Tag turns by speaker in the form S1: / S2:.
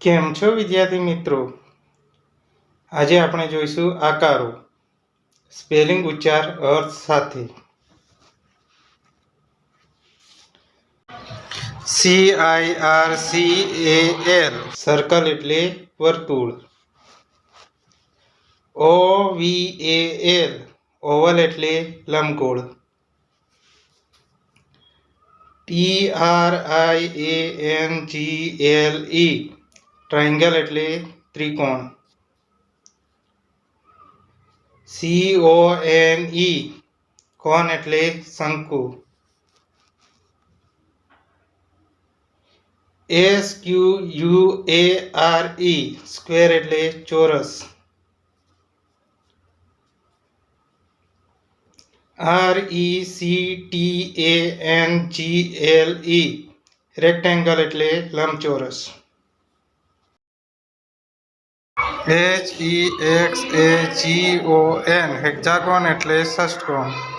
S1: કેમ છો વિદ્યાર્થી મિત્રો? આજે આપણે જોઈશું આકારો, સ્પેલિંગ ઉચ્ચાર, અર્થ સાથે. C I R C A L circle એટલે વર્તુળ. O V A L oval એટલે લંબગોળ. T R I A N G L E triangle એટલે ત્રિકોણ. C O N E cone એટલે શંકુ. S Q U A R E square એટલે ચોરસ. R E C T A N G L E rectangle એટલે લંબચોરસ. H E X A G O N hexagon એટલે ષષ્ટકોણ